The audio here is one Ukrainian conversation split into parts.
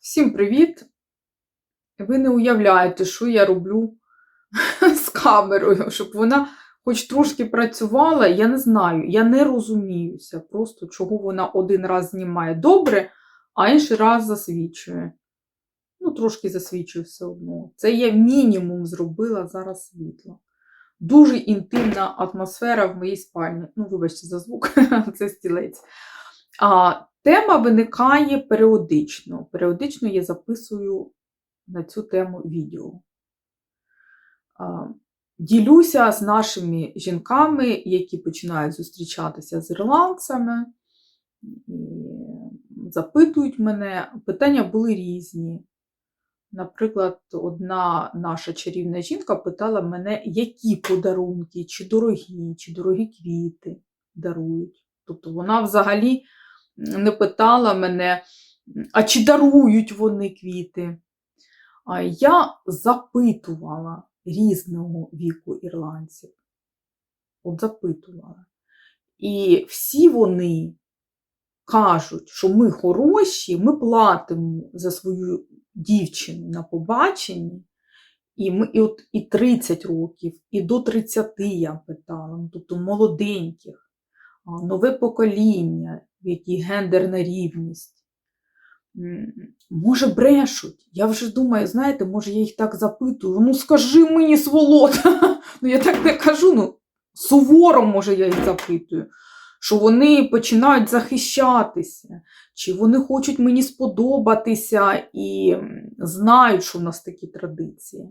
Всім привіт! Ви не уявляєте, що я роблю з камерою, щоб вона хоч трошки працювала, я не знаю, я не розуміюся, просто чого вона один раз знімає добре, а інший раз засвічує. Ну, трошки засвічує все одно. Це я мінімум зробила зараз світло. Дуже інтимна атмосфера в моїй спальні. Ну, вибачте за звук, це стілець. А, Тема виникає періодично. Періодично я записую на цю тему відео. А, Ділюся з нашими жінками, які починають зустрічатися з ірландцями, запитують мене. Питання були різні. Наприклад, одна наша чарівна жінка питала мене, які подарунки, чи дорогі, чи дорогі квіти дарують. Тобто вона взагалі не питала мене, а чи дарують вони квіти. А я запитувала різного віку ірландців. От запитувала. І всі вони кажуть, що ми хороші, ми платимо за свою дівчину на побаченні. І ми і от і 30 років, і до 30 я питала, ну, тобто молоденьких, нове покоління, в якій гендерна рівність. Може, брешуть. Я вже думаю, знаєте, може, я їх так запитую. Ну, скажи мені, сволота. Ну, я так не кажу, ну, суворо, може, я їх запитую, що вони починають захищатися, чи вони хочуть мені сподобатися і знають, що в нас такі традиції.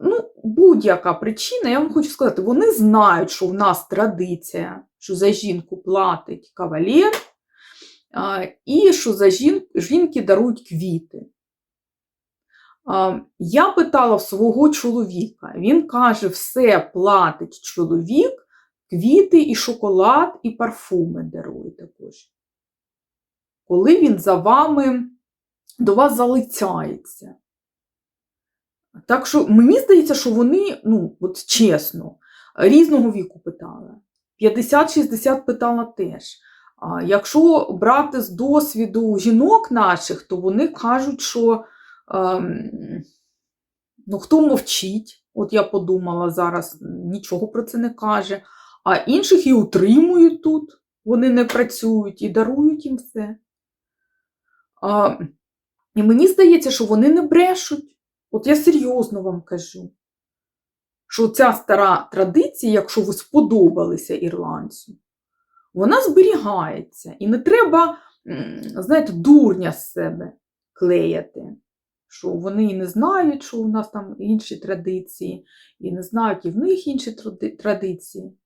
Ну, будь-яка причина, я вам хочу сказати, вони знають, що в нас традиція, що за жінку платить кавалер, і що за жін, жінки дарують квіти. Я питала свого чоловіка, він каже, все платить чоловік, квіти і шоколад, і парфуми дарує також. Коли він за вами до вас залицяється. Так що мені здається, що вони, ну, от чесно, різного віку питали. 50-60 питала теж. А якщо брати з досвіду жінок наших, то вони кажуть, що ем, ну, хто мовчить, от я подумала зараз, нічого про це не каже, а інших і утримують тут, вони не працюють і дарують їм все. А, і мені здається, що вони не брешуть. От я серйозно вам кажу, що ця стара традиція, якщо ви сподобалися ірландцю, вона зберігається. І не треба, знаєте, дурня з себе клеяти, що вони і не знають, що у нас там інші традиції, і не знають, і в них інші традиції.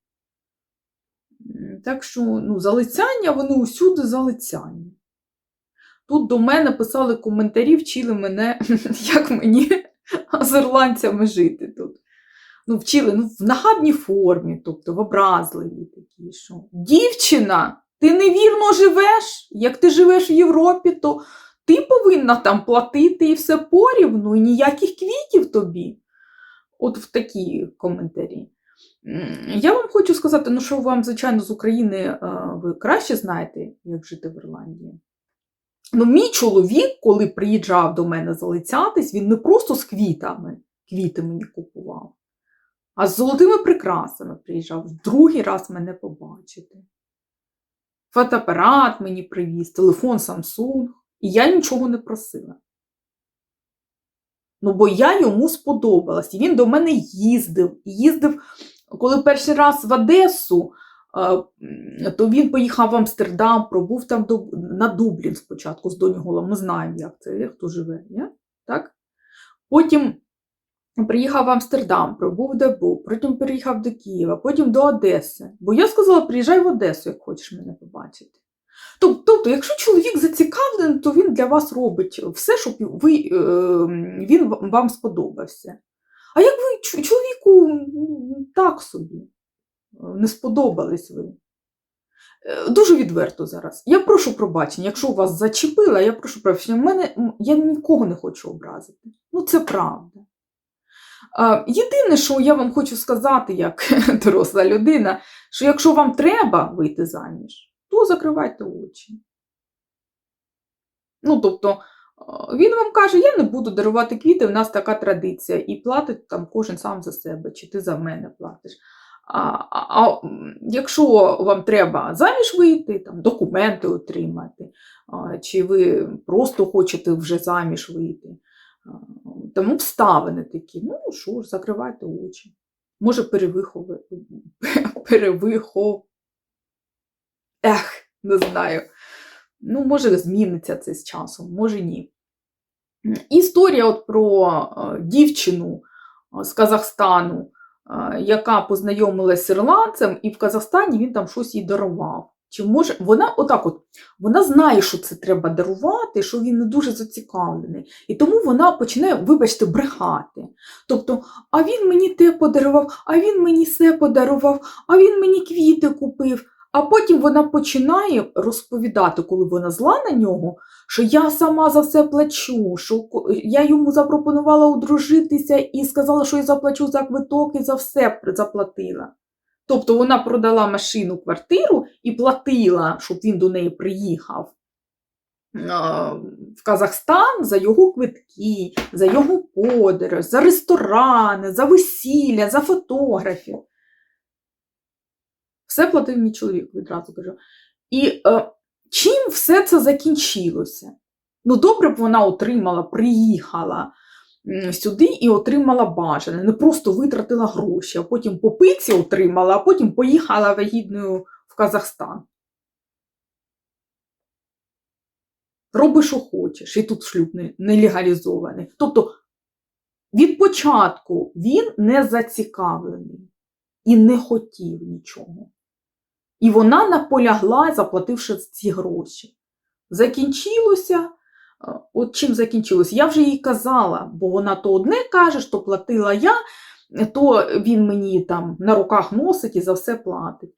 Так що ну, залицяння, вони усюди залицяння. Тут до мене писали коментарі, вчили мене, як мені з ірландцями жити тут. Ну, вчили ну, в нагадній формі, тобто в образливій такій, що дівчина, ти невірно живеш. Як ти живеш в Європі, то ти повинна там платити і все порівну, і ніяких квітів тобі. От в такі коментарі. Я вам хочу сказати, ну що вам, звичайно, з України ви краще знаєте, як жити в Ірландії. Ну, мій чоловік, коли приїжджав до мене залицятись, він не просто з квітами, квіти мені купував, а з золотими прикрасами приїжджав другий раз мене побачити. Фотоапарат мені привіз, телефон Samsung, і я нічого не просила. Ну, бо я йому сподобалась. І він до мене їздив. І Їздив, коли перший раз в Одесу, то він поїхав в Амстердам, пробув там на Дублін спочатку з Доніголом. Ми знаємо, як це, як хто живе. Ні? Так? Потім приїхав в Амстердам, пробув де був, потім переїхав до Києва, потім до Одеси. Бо я сказала, приїжджай в Одесу, як хочеш мене побачити. Тобто, якщо чоловік зацікавлений, то він для вас робить все, щоб ви, е, він вам сподобався. А як ви чоловіку так собі, не сподобались ви? Е, Дуже відверто зараз. Я прошу пробачення, якщо вас зачепила, я прошу пробачення. Мене, я нікого не хочу образити. Ну, це правда. Єдине, що я вам хочу сказати, як доросла людина, що якщо вам треба вийти заміж, то закривайте очі. Ну, тобто, Він вам каже, я не буду дарувати квіти, в нас така традиція, і платить там кожен сам за себе, чи ти за мене платиш. А, а, якщо вам треба заміж вийти, там, документи отримати, а, чи ви просто хочете вже заміж вийти, а, тому обставини такі, ну що ж, закривайте очі. Може, перевиховувати, перевихов. Ех, не знаю. Ну, може, зміниться це з часом, може ні. Історія от про дівчину з Казахстану, яка познайомилася з ірландцем, і в Казахстані він там щось їй дарував. Чи може вона отак от вона знає, що це треба дарувати, що він не дуже зацікавлений. І тому вона починає, вибачте, брехати. Тобто, а він мені те подарував, а він мені все подарував, а він мені квіти купив. А потім вона починає розповідати, коли вона зла на нього, що я сама за все плачу, що я йому запропонувала одружитися і сказала, що я заплачу за квиток і за все заплатила. Тобто вона продала машину, квартиру і платила, щоб він до неї приїхав в Казахстан за його квитки, за його подорож, за ресторани, за весілля, за фотографів. Все платив мій чоловік, відразу кажу. І е, чим все це закінчилося? Ну, добре б вона отримала, приїхала сюди і отримала бажане. Не просто витратила гроші, а потім по отримала, а потім поїхала вагітною в Казахстан. Роби, що хочеш, і тут шлюб не, не легалізований. Тобто від початку він не зацікавлений і не хотів нічого. І вона наполягла, заплативши ці гроші. Закінчилося. От чим закінчилося? Я вже їй казала, бо вона то одне каже, що платила я, то він мені там на руках носить і за все платить.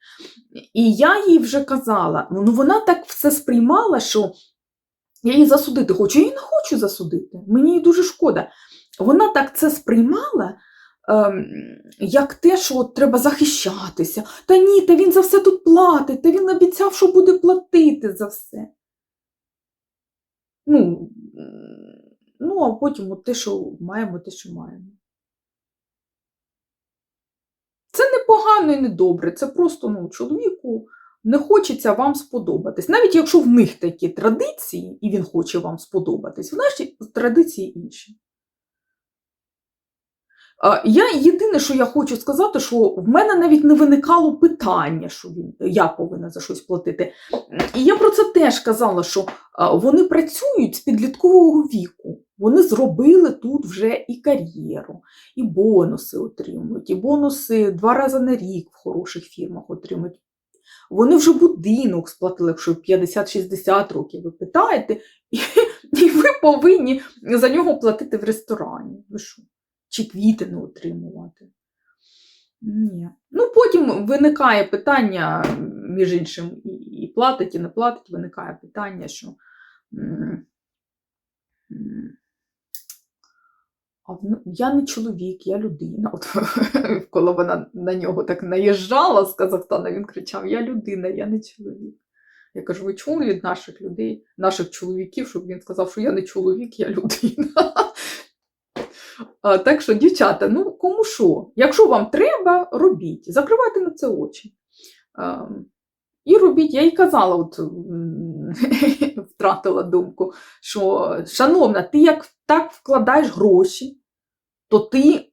І я їй вже казала, ну вона так все сприймала, що я її засудити хочу. Я її не хочу засудити. Мені її дуже шкода. Вона так це сприймала, як те, що от треба захищатися. Та ні, та він за все тут платить, та він обіцяв, що буде платити за все. Ну, ну а потім от те, що маємо, те, що маємо. Це не погано і не добре, це просто ну, чоловіку не хочеться вам сподобатись. Навіть якщо в них такі традиції, і він хоче вам сподобатись, в наші традиції інші. А, Я єдине, що я хочу сказати, що в мене навіть не виникало питання, що він, я повинна за щось платити. І я про це теж казала, що вони працюють з підліткового віку. Вони зробили тут вже і кар'єру, і бонуси отримують, і бонуси два рази на рік в хороших фірмах отримують. Вони вже будинок сплатили, якщо 50-60 років ви питаєте, і, і ви повинні за нього платити в ресторані. Ви що? Чи квіти не отримувати? Ні. Ну, потім виникає питання, між іншим, і, платить, і не платить, виникає питання, що. а в- я не чоловік, я людина. От коли вона на нього так наїжджала з Казахстана, він кричав: Я людина, я не чоловік. Я кажу, ви чули від наших людей, наших чоловіків, щоб він сказав, що я не чоловік, я людина. Так що, дівчата, ну кому що? Якщо вам треба, робіть. Закривайте на це очі. І робіть, я їй казала, от втратила думку, що, шановна, ти як так вкладаєш гроші, то ти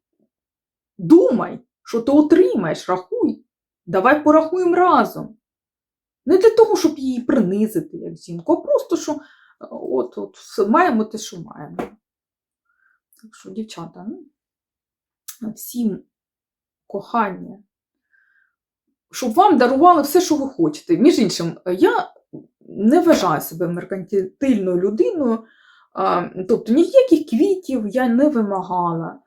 думай, що ти отримаєш, рахуй. Давай порахуємо разом. Не для того, щоб її принизити, як жінку, а просто, що от, от, маємо те, що маємо. Так що, дівчата, ну, всім кохання, щоб вам дарували все, що ви хочете. Між іншим, я не вважаю себе меркантильною людиною, тобто ніяких квітів я не вимагала.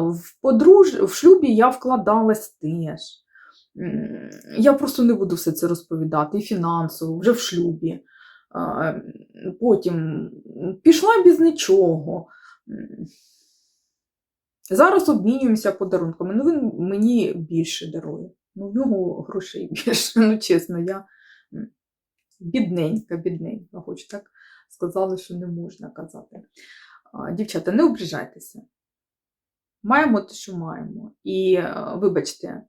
В, подруж... в шлюбі я вкладалась теж. Я просто не буду все це розповідати, і фінансово, вже в шлюбі. Потім пішла без нічого. Зараз обмінюємося подарунками. Ну, він мені більше дарує. Ну, в нього грошей більше. Ну, чесно, я бідненька, бідненька, хочу так сказали, що не можна казати. Дівчата, не ображайтеся. Маємо те, що маємо. І е, вибачте,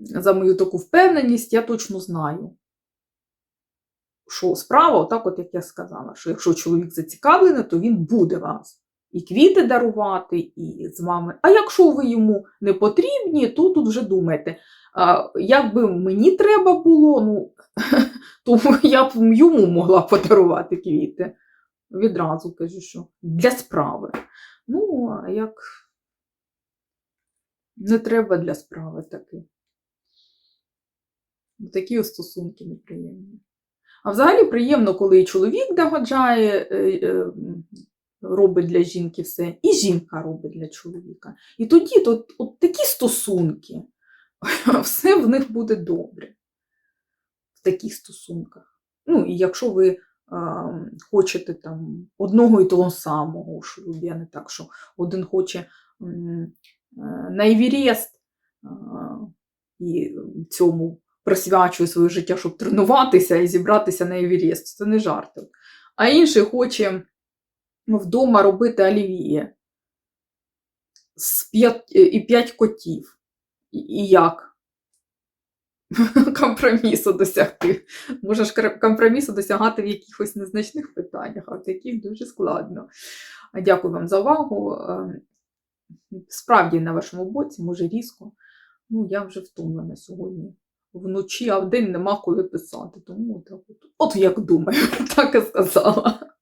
за мою таку впевненість, я точно знаю, що справа, отак, от як я сказала, що якщо чоловік зацікавлений, то він буде вас і квіти дарувати, і з вами. А якщо ви йому не потрібні, то тут вже думайте. Як би мені треба було, ну, то я б йому могла подарувати квіти. Відразу кажу, що для справи. Ну, а як не треба для справи таки. Такі ось стосунки неприємні. А взагалі приємно, коли і чоловік догоджає, е, е, робить для жінки все, і жінка робить для чоловіка. І тоді то, от такі стосунки, все в них буде добре. В таких стосунках. Ну, і якщо ви хочете там одного і того самого шлюбі, а не так, що один хоче е, на Евірест а, і цьому присвячує своє життя, щоб тренуватися і зібратися на Евірест. Це не жарти. А інший хоче вдома робити олів'є і п'ять котів. І, як? Компромісу досягти. Можеш компромісу досягати в якихось незначних питаннях, а в таких дуже складно. Дякую вам за увагу. Е, Справді на вашому боці, може різко. Ну, я вже втомлена сьогодні. Вночі, а вдень нема коли писати. Тому так от, от як думаю, так і сказала.